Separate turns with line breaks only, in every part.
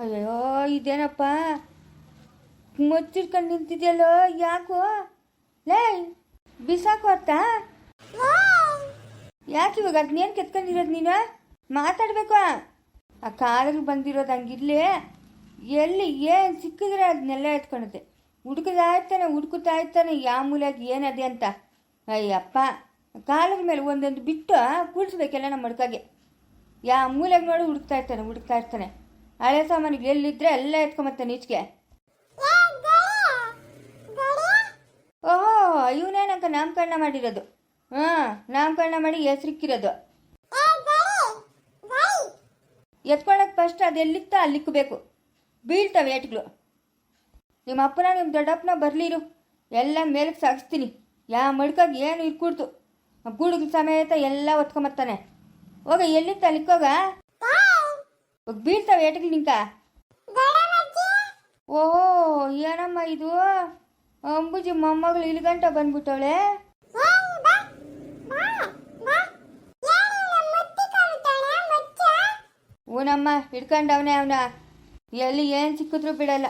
ಅಯ್ಯೋ, ಇದೇನಪ್ಪ? ಮುಚ್ಚಿಟ್ಕೊಂಡು ನಿಂತಿದೆಯಲ್ಲೋ, ಯಾಕೋ? ಲೇ, ಬಿಸಾಕು ಅತ್ತ? ಯಾಕೆ ಇವಾಗ ಅದನ್ನೇನು ಕೆತ್ಕೊಂಡಿರೋದು ನೀನು? ಮಾತಾಡಬೇಕು. ಆ ಕಾಲಿಗೆ ಬಂದಿರೋದು ಹಂಗಿರ್ಲಿ. ಎಲ್ಲಿ ಏನು ಸಿಕ್ಕಿದ್ರೆ ಅದನ್ನೆಲ್ಲ ಎತ್ಕೊಳುತ್ತೆ ಹುಡುಕದಾಯ್ತಾನೆ ಇರ್ತಾನೆ ಹುಡುಕುತ್ತಾ ಇರ್ತಾನೆ ಯಾವ ಮೂಲೆಗೆ ಏನದೆ ಅಂತ. ಅಯ್ಯಪ್ಪ ಕಾಲದ ಮೇಲೆ ಒಂದೊಂದು ಬಿಟ್ಟು ಕೂಡಿಸ್ಬೇಕೆಲ್ಲ ನಮ್ಮ ಮಡ್ಕಾಗೆ. ಯಾವ ಮೂಲೆಗೆ ನೋಡಿ ಹುಡುಕ್ತಾ ಇರ್ತಾನೆ ಹುಡುಕ್ತಾ ಇರ್ತಾನೆ. ಹಳೆ ಸಾಮಾನಿಗೆ ಎಲ್ಲಿದ್ರೆ ಎಲ್ಲ ಎತ್ಕೊಂಬರ್ತಾನೆ ಈಚೆಗೆ ಓಹೋ ಇವನೇನಂಕ ನಾಮಕರಣ ಮಾಡಿರೋದು? ಹಾಂ, ನಾಮಕರಣ ಮಾಡಿ ಹೆಸರಿಕ್ಕಿರೋದು. ಎತ್ಕೊಳಕ್ ಫಸ್ಟ್ ಅದು ಎಲ್ಲಿತ್ತ ಅಲ್ಲಿಕ್ಕಬೇಕು ಬೀಳ್ತವೆ ಏಟ್ಗಳು. ನಿಮ್ಮ ಅಪ್ಪನ, ನಿಮ್ಮ ದೊಡ್ಡಪ್ಪನ ಬರಲಿರು ಎಲ್ಲ ಮೇಲಕ್ಕೆ ಸಾಗಿಸ್ತೀನಿ. ಯಾ ಮಡ್ಕಾಗಿ ಏನು ಇರ್ಕೂಡ್ತು ಗೂಡುಗಳ ಸಮೇತ ಎಲ್ಲ ಒತ್ಕೊಂಬರ್ತಾನೆ ಹೋಗ, ಎಲ್ಲಿತ್ತ ಅಲ್ಲಿಕ್ಕೋಗ ಬೀಳ್ತವೆ ಎಟಕ್ ನಿಂಕ ಓಹೋ, ಏನಮ್ಮ ಇದು? ಅಂಬುಜಿ ಮೊಮ್ಮಗಳು ಇಲ್ಗಂಟ ಬಂದ್ಬಿಟ್ಟವಳೆ? ಊನಮ್ಮ, ಹಿಡ್ಕೊಂಡವನೇ ಅವನ. ಎಲ್ಲಿ ಏನು ಸಿಕ್ಕಿದ್ರು ಬಿಡಲ್ಲ.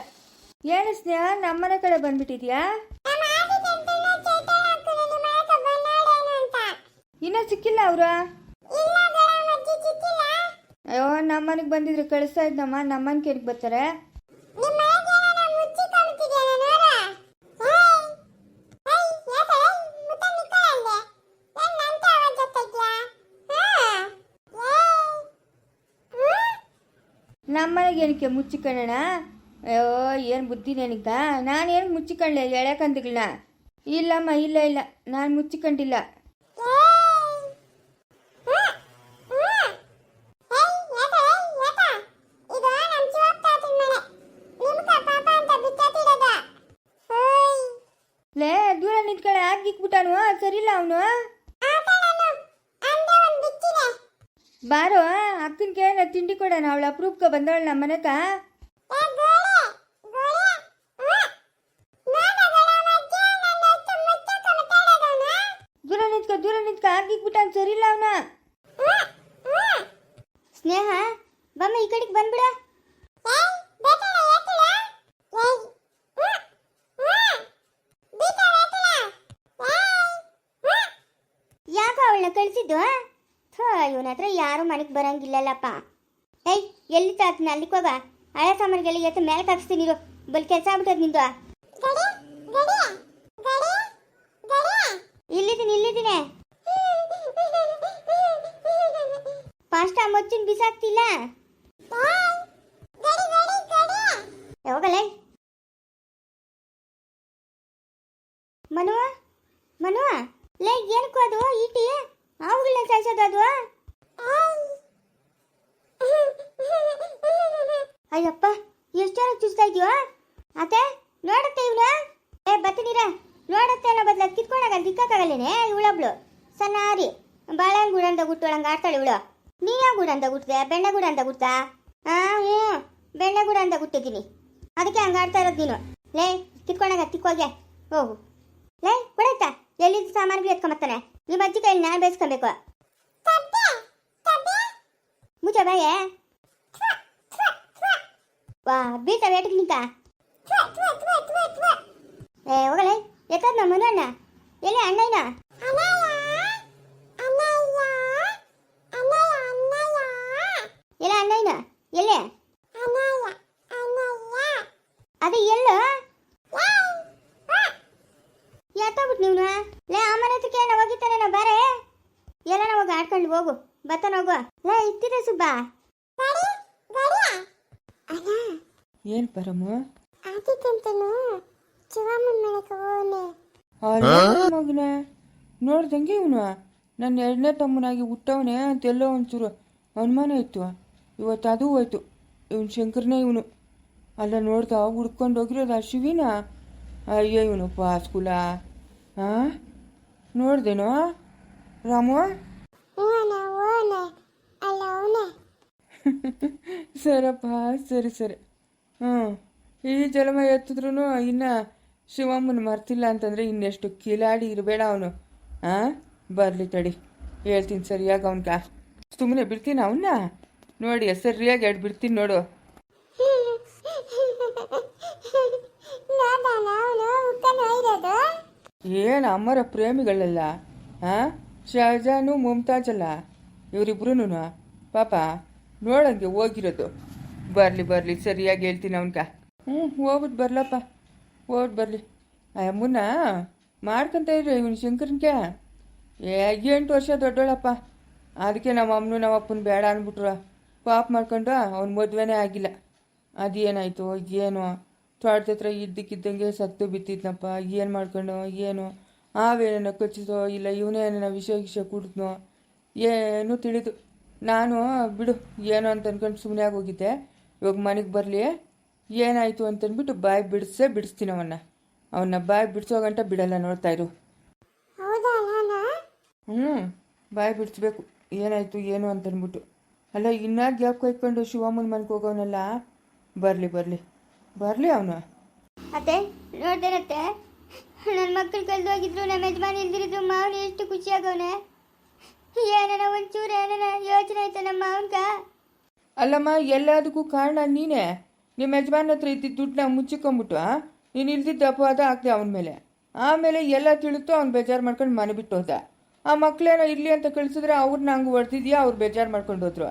ಏನು ಸ್ನೇಹ, ನಮ್ಮನೆ ಕಡೆ ಬಂದ್ಬಿಟ್ಟಿದ್ಯಾ? ಇನ್ನೂ ಸಿಕ್ಕಿಲ್ಲ ಅವ್ರ. ಅಯ್ಯೋ ನಮ್ಮನೆಗೆ ಬಂದಿದ್ರೆ ಕಳಿಸ್ತಾ ಇದ್ನಮ್ಮ ನಮ್ಮನೆ ಕೇಳಿಗೆ ಬರ್ತಾರೆ. ನಮ್ಮನೆಗೆ ಏನಕ್ಕೆ ಮುಚ್ಚಿಕೊಳ್ಳೋಣ ಅಯ್ಯೋ ಏನು ಬುದ್ಧಿ ನನಗ ಏನು ಮುಚ್ಚಿಕೊಂಡೆ ಎಳೆಕಂದಿಗಳನ್ನ ಇಲ್ಲಮ್ಮ ಇಲ್ಲ ಇಲ್ಲ ನಾನು ಮುಚ್ಚಿಕೊಂಡಿಲ್ಲ ಆಗಿಕ್ಬಿಟ್ಟಾನು ಸರಿಲ್ಲ ಅವನು? ಬಾರೋ ಅಕ್ಕನ ಕೇಳ ತಿಂಡಿ ಕೊಡೋಣ ಅವಳು ಅಪ್ರೂಪ್ಗೆ ಬಂದವಳು ನಮ್ಮ
ಯಾಕ ಅವಳನ್ನ ಕಳಿಸಿದ್ದು ಥೋ ಇವನ ಹತ್ರ ಯಾರು ಮನೆಗೆ ಬರಂಗಿಲ್ಲಲ್ಲಪ್ಪ. ಏಯ್ ಎಲ್ಲಿ ತಾತನ? ಅಲ್ಲಿಗೆ ಹೋಗ. ಹಳೆ ಸಾಮಾನುಗೆಲ್ಲ ಎತ್ತು ಮೇಲೆ ಕಳಿಸ್ತೀನಿ ಇರು. ಬಲ್ ಕೆಲಸ ಆಗ್ಬಿಟ್ಟದ ನಿಂದು. ಇಲ್ಲಿದ್ದೀನಿ ಇಲ್ಲಿದ್ದೀನಿ. ಫಾಸ್ಟ್ ಆ ಮೊಚ್ಚಿನ ಬಿಸಾಕ್ತಿಲ್ಲ? ಹೋಗಲ್ಲ ಮನು ಮನು ಲೇ ಏನಕ್ಕೂ ಅದು ಈಟಿ ಅವುಗಳನ್ನ ಸಾಯಿಸೋದು ಅದು ಅಯ್ಯಪ್ಪ ಎಷ್ಟು ಜನ ಚುಸ್ತಾ ಇದೀವ ಅತ್ತೆ ನೋಡತ್ತೆ ಇವನ? ಏ ಬತ್ತೀನಿರ ನೋಡತ್ತೆ ಅನ್ನೋ ಬದಲ ಕಿತ್ಕೊಂಡಾಗ ದಿಕ್ಕಾಗಲ್ಲೇನೆ ಇವಳೊಬ್ಳು ಸನ್ನಾರಿ ಬಾಳೆಹಣ್ಣು ಗುಡ ಅಂತ ಗುಟ್ಟೊಳಂಗೆ ಆಡ್ತಾಳೆ ಇವಳು. ನೀ ಯಾವ ಗುಡ ಅಂತ ಗುಡ್ತೆ ಬೆಣ್ಣೆ ಗುಡ ಅಂತ ಗುಡ್ತಾ ಹಾ ಹ್ಞೂ ಬೆಣ್ಣೆ ಗುಡ ಅಂತ ಗುಟ್ಟಿದ್ದೀನಿ. ಅದಕ್ಕೆ ಹಂಗೆ ಆಡ್ತಾ ಇರೋದು ನೀನು. ಲೇ ಕಿತ್ಕೊಂಡಾಗ ತಿಕ್ಕೋಗೆ ಹೋಗು. ಲೇ ಕೊಡಾಯ್ತಾ ಎಲ್ಲಿದ್ದು ಸಾಮಾನುಗಳು ಎತ್ಕೊಂಬತ್ತಾನೆ ನಿಮ್ಮ ಅಜ್ಜಿ ಕೈಲಿ ನಾನು ಬೇಯಿಸ್ಕೊಬೇಕು ಮುಚ್ಚ ಬಾಯೆ? ವಾ ಬೀಟ ವೇಟ್ ನಿಂತ? ಏ, ಹೋಗಲೇ, ಎತ್ತದ ನಮ್ಮ ಮನು ಅಣ್ಣ. ಎಲ್ಲಿ ಅಣ್ಣ ಇನ್ನ? ಎಲ್ಲ ಅಣ್ಣ ಇನ್ನ? ಎಲ್ಲಿ? ಅದೇ ಎಲ್ಲೋ? ಯಾತೋಗ್ಬಿಟ್ಟು ನೀವು ಲೇ ಆ ಮನೆ ಹತ್ರಕ್ಕೆ ಏನೋ ಹೋಗಿತ್ತಾನೇನೋ ಬಾರೆ. ಎಲ್ಲ ಹೋಗು, ಆಡ್ಕೊಂಡು ಹೋಗು. ಬತ್ತಾನ ಹೋಗು. ಲೇ ಇತ್ತಿದೆ ಸುಬ್ಬ.
ಏನು ಪರಮ?
ಆದಿತ್ಯಂತನು ಶಿವಮ್ಮನ ಮನೆಗೆ ಹೋಗ್ನೆ
ಮಗನ. ನೋಡ್ದಂಗೆ ಇವನು. ನನ್ನ ಎರಡನೇ ತಮ್ಮನಾಗಿ ಹುಟ್ಟವನೇ ಅಂತೆಲ್ಲೋ ಒಂಚೂರು ಅನುಮಾನ ಇತ್ತು. ಇವತ್ತು ಅದು ಹೋಯ್ತು. ಇವನು ಶಂಕರ್ನೇ ಇವನು. ಅಲ್ಲ ನೋಡ್ತಾ ಹುಡ್ಕೊಂಡು ಹೋಗಿರೋದು ಆ ಶಿವಿನ? ಅಯ್ಯೋ ಇವನು ಪಾಸ್ಕುಲ. ಹಾಂ ನೋಡ್ದೇನೋ? ರಾಮು?
ಅಲ್ಲ ಅವನೆ.
ಸರಪ್ಪ, ಸರಿ ಸರಿ. ಹ್ಞೂ ಈ ಜಲಮ ಎತ್ತಿದ್ರೂ ಇನ್ನು ಶಿವಮ್ಮನ ಮರ್ತಿಲ್ಲ ಅಂತಂದರೆ ಇನ್ನೆಷ್ಟು ಕಿಲಾಡಿ ಇರಬೇಡ ಅವನು. ಹಾಂ ಬರಲಿ ತಡಿ. ಹೇಳ್ತೀನಿ ಸರಿಯಾಗಿ ಅವನ್ಗೆ. ಸುಮ್ಮನೆ ಬಿಡ್ತೀನಿ ಅವನ್ನ ನೋಡಿ, ಸರಿಯಾಗಿ ಎರಡು ಬಿಡ್ತೀನಿ ನೋಡು. ಏನು ಅಮ್ಮರ ಪ್ರೇಮಿಗಳಲ್ಲ? ಹಾಂ ಶಹಜಾನು, ಮುಮ್ತಾಜಲ್ಲ? ಇವರಿಬ್ರು ಪಾಪ. ನೋಡಂಗೆ ಹೋಗಿರೋದು. ಬರಲಿ ಬರಲಿ, ಸರಿಯಾಗಿ ಹೇಳ್ತೀನಿ ಅವನ್ಕ ಹ್ಞೂ ಹೋಗ್ಬಿಟ್ಟು ಬರಲಪ್ಪ. ಹೋಗ್ಬಿಟ್ಟು ಬರಲಿ. ಅಮ್ಮನ್ನ ಮಾಡ್ಕೊಂತ ಇರ್ರಿ ಇವನು ಏ, ಎಂಟು ವರ್ಷ ದೊಡ್ಡೋಳಪ್ಪ. ಅದಕ್ಕೆ ನಮ್ಮ ಅಮ್ಮನು ನಮ್ಮ ಅಪ್ಪನ ಬೇಡ ಅಂದ್ಬಿಟ್ರು. ಪಾಪ ಮಾಡ್ಕೊಂಡು ಅವ್ನ ಮದುವೆನೇ ಆಗಿಲ್ಲ. ಅದೇನಾಯಿತು, ಏನು? ತೋಟದತ್ರ ಇದ್ದಕ್ಕಿದ್ದಂಗೆ ಸತ್ತು ಬಿತ್ತಿದ್ನಪ್ಪ ಏನು ಮಾಡ್ಕೊಂಡು, ಏನು? ಆವೇನ ಕಚ್ಚಿದೋ, ಇಲ್ಲ ಇವನೇನೋ ವಿಷ ವಿಷ ಕುಡಿದ್ನೋ, ಏನು ತಿಳಿದು. ನಾನು ಬಿಡು ಏನು ಅಂತ ಅಂದ್ಕೊಂಡು ಸುಮ್ಮನೆ ಆಗೋಗಿದ್ದೆ. ಇವಾಗ ಮನೆಗೆ ಬರಲಿ. ಏನಾಯಿತು ಅಂತಂದ್ಬಿಟ್ಟು ಬಾಯಿ ಬಿಡಿಸೇ ಬಿಡಿಸ್ತೀನಿ ಅವನ್ನ. ಅವನ್ನ ಬಾಯಿ ಬಿಡಿಸೋ ಗಂಟ ಬಿಡಲ್ಲ ನೋಡ್ತಾ ಇರು. ಹ್ಞೂ ಬಾಯಿ ಬಿಡಿಸ್ಬೇಕು. ಏನಾಯಿತು ಏನು ಅಂತಂದ್ಬಿಟ್ಟು ಅಲ್ಲ ಇನ್ನೂ ಗ್ಯಾಪ್ ಕೈಕೊಂಡು ಶಿವಮ್ಮನ ಮನೆಗೆ ಹೋಗೋನಲ್ಲ? ಬರಲಿ ಬರಲಿ. ಬರಲಿ ಅವನು.
ಅತ್ತೆ ನೋಡ್ದೇನತ್ತೆ ನನ್ನ ಮಕ್ಕಳು ಕಳೆದೋಗಿದ್ರು ನಮ್ಮ ಯಜಮಾನ ಇಲ್ದಿರಿದ್ರು ಮಾವನ ಎಷ್ಟು ಖುಷಿ ಆಗವನೆ ಏನನ ಒಂಚೂರು ಏನನ ಯೋಚನೆ ಐತೆ ನಮ್ಮ ಮಾವನ್ಗ
ಅಲ್ಲಮ್ಮ, ಎಲ್ಲದಕ್ಕೂ ಕಾರಣ ನೀನೇ. ನಿಮ್ಮ ಯಜಮಾನ್ ಹತ್ರ ಇದ್ದಿದ್ದ ದುಡ್ಡನ್ನ ಮುಚ್ಚಿಕೊಂಬಿಟ್ಟು ಆ? ನೀನು ಇಲ್ದಿದ್ದ ಅಪವಾದ ಹಾಕ್ದೆ ಅವನ ಮೇಲೆ. ಆಮೇಲೆ ಎಲ್ಲ ತಿಳಿತು ಅವ್ನು ಬೇಜಾರು ಮಾಡ್ಕೊಂಡು ಮನೆ ಬಿಟ್ಟು ಹೋದ. ಆ ಮಕ್ಕಳೇನೋ ಇರಲಿ ಅಂತ ಕಳಿಸಿದ್ರೆ ಅವ್ರನ್ನ ಹಂಗೆ ಹೊಡೆದಿದ್ಯಾ ಅವ್ರು ಬೇಜಾರು ಮಾಡ್ಕೊಂಡು ಹೋದ್ರು?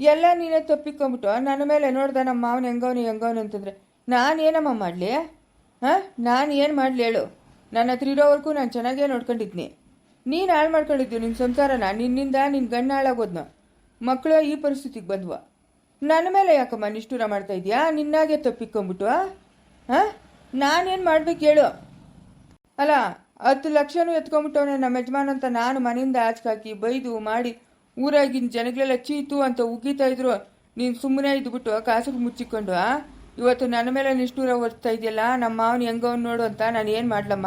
ಎಲ್ಲ ನೀನೇ ತಪ್ಪಿಕೊಂಬಿಟ್ಟು ನನ್ನ ಮೇಲೆ ನೋಡ್ದೆ ನಮ್ಮ ಮಾವನ ಹೆಂಗವನು ಹೆಂಗವನು ಅಂತಂದರೆ ನಾನು ಏನಮ್ಮ ಮಾಡಲಿ ಹಾಂ ನಾನು ಏನು ಮಾಡಲಿ ಹೇಳು. ನನ್ನ ಹತ್ರ ಇರೋವರೆಗೂ ನಾನು ಚೆನ್ನಾಗೇ ನೋಡ್ಕೊಂಡಿದ್ನಿ. ನೀನು ಹಾಳು ಮಾಡ್ಕೊಂಡಿದ್ದು ನಿನ್ನ ಸಂಸಾರನ, ನಿನ್ನಿಂದ ನಿನ್ನ ಗಣ್ಣ ಹಾಳಾಗೋದ್ನ. ಮಕ್ಕಳು ಈ ಪರಿಸ್ಥಿತಿಗೆ ಬಂದ್ವ. ನನ್ನ ಮೇಲೆ ಯಾಕಮ್ಮ ನಿಷ್ಠೂರ ಮಾಡ್ತಾ ಇದೆಯಾ? ನಿನ್ನಾಗೆ ತಪ್ಪಿಕೊಂಬಿಟ್ಟು ಹಾಂ? ನಾನೇನು ಮಾಡ್ಬೇಕು ಹೇಳು. ಅಲ್ಲ, ಹತ್ತು ಲಕ್ಷನೂ ಎತ್ಕೊಂಬಿಟ್ಟವನೆ ನಮ್ಮ ಯಜಮಾನ್ ಅಂತ ನಾನು ಮನೆಯಿಂದ ಆಚೆ ಬೈದು ಮಾಡಿ ಊರಾಗಿನ ಜನಗಳೆಲ್ಲ ಚೀತು ಅಂತ ಉಗೀತಾ ಇದ್ರು. ನೀನು ಸುಮ್ಮನೆ ಇದ್ಬಿಟ್ಟು ಕಾಸಿಗೆ ಮುಚ್ಚಿಕೊಂಡು ಆ? ಇವತ್ತು ನನ್ನ ಮೇಲೆ ನಿಷ್ಠೂರ ಓದ್ತಾ ಇದೆಯಲ್ಲ, ನಮ್ಮ ಮಾವನ ಹೆಂಗವನು ನೋಡು ಅಂತ ನಾನು ಏನು ಮಾಡ್ಲಮ್ಮ?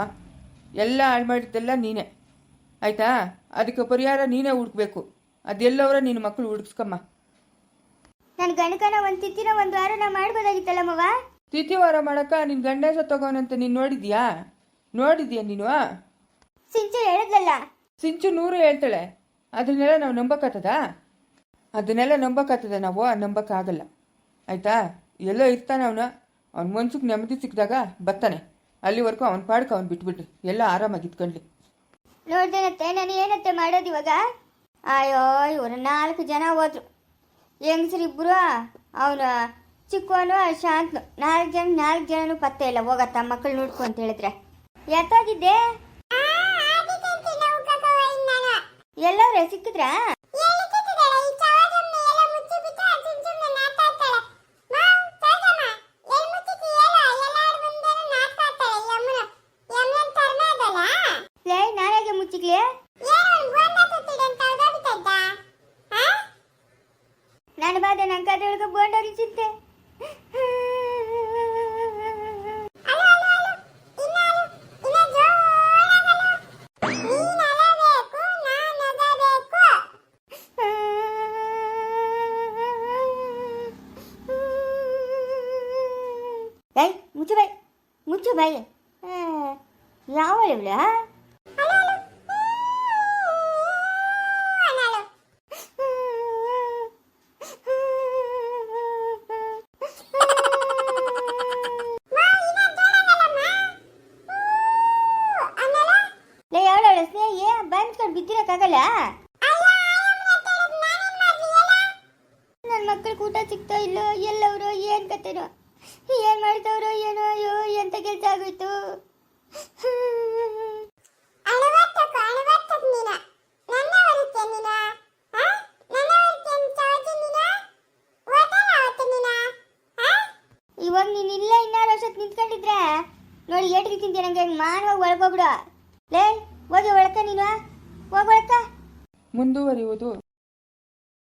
ಎಲ್ಲ ಹಾಳು ಮಾಡಿದ್ದೆಲ್ಲ ನೀನೇ. ಆಯ್ತಾ? ಅದಕ್ಕೆ ಪರಿಹಾರ ನೀನೇ ಹುಡುಕ್ಬೇಕು. ಅದೆಲ್ಲವರ ನಿನ್ನ ಮಕ್ಕಳು ಹುಡುಕ್ಸ್ಕಮ್ಮ.
ನನ್ನ ಗಣಕನ ಒಂದು ತಿತ್ತಿನ ಒಂದು ವಾರ ನಾ ಮಾಡ್ಬೋದಾಗಿತ್ತಲ್ಲ ಮವ?
ತಿಥಿವಾರ ಮಾಡಕ್ಕ ನಿನ್ನ ಗಂಡ ಸತ್ತೋಗೋನಂತ ನೀನು ನೋಡಿದ್ಯಾ? ನೋಡಿದ್ಯಾ ನೀನು?
ಸಿಂಚು ಹೇಳದಲ್ಲ
ಸಿಂಚು ನೂರು ಹೇಳ್ತಾಳೆ. ಅದನ್ನೆಲ್ಲ ನಾವು ನಂಬಕತ್ತದ? ಅದನ್ನೆಲ್ಲ ನಂಬಕತ್ತದ ನಾವು? ನಂಬಕ್ಕಾಗಲ್ಲ ಆಯ್ತಾ? ಎಲ್ಲೋ ಇರ್ತಾನೆ ಅವನು. ಅವ್ನ ಮನ್ಸಿಗೆ ನೆಮ್ಮದಿ ಸಿಕ್ಕಿದಾಗ ಬರ್ತಾನೆ. ಅಲ್ಲಿವರೆಗೂ ಅವ್ನ ಪಾಡ್ಕ ಅವ್ನು ಬಿಟ್ಬಿಟ್ಟು ಎಲ್ಲ ಆರಾಮಾಗಿ ಇದ್ಕೊಂಡ್ಲಿ
ನೋಡ್ದೇನತ್ತೆ? ನಾನು ಏನತ್ತೆ ಮಾಡೋದು ಇವಾಗ? ಅಯ್ಯೋ, ಇವರು ನಾಲ್ಕು ಜನ ಹೋದ್ರು. ಹೆಂಗಸ್ರಿಬ್ರು ಅವನು ಚಿಕ್ಕವನು ಶಾಂತನು. ನಾಲ್ಕು ಜನ, ನಾಲ್ಕು ಜನನು ಪತ್ತೆ ಇಲ್ಲ. ಹೋಗತ್ತ ಮಕ್ಕಳು ನೋಡ್ಕೊ ಅಂತ ಹೇಳಿದ್ರೆ. ಎತ್ತಾಗಿದ್ದೆ? ಎಲ್ಲವ್ರೆ ಸಿಕ್ಕಿದ್ರಾ? ಯಾವ ಇವಳ ಬಿದ್ದಿರಕ್ಕಾಗಲ್ಲ? ನನ್ನ ಮಕ್ಕಳು ಊಟ ಸಿಗ್ತಾ ಇಲ್ಲ ಎಲ್ಲವರು ಏನ್ ಕತೆನೋ ಏನ್ ಮಾಡ್ತಾವ್ರೋ ಏನೋ ಅಯ್ಯೋ ಎಂತ ಕೆಲಸ ಆಗೋಯ್ತು? ಇವಾಗ ನೀನ್ ಇಲ್ಲ ಇನ್ನಾರು ವರ್ಷಕ್ಕೆ ನಿಂತ್ಕೊಂಡಿದ್ರೆ? ನೋಡಿ ಏಟಿಗೆ ತಿಂತೀಯ ನಂಗೆ ಮಾನವಾಗಿ ಒಳಗೋಗ್ಬಿಡು ಲೇ ಹೋಗಿ ಒಳಕ ನೀನು? ಹೋಗಿ ಒಳಕ
ಮುಂದುವರಿಯುವುದು.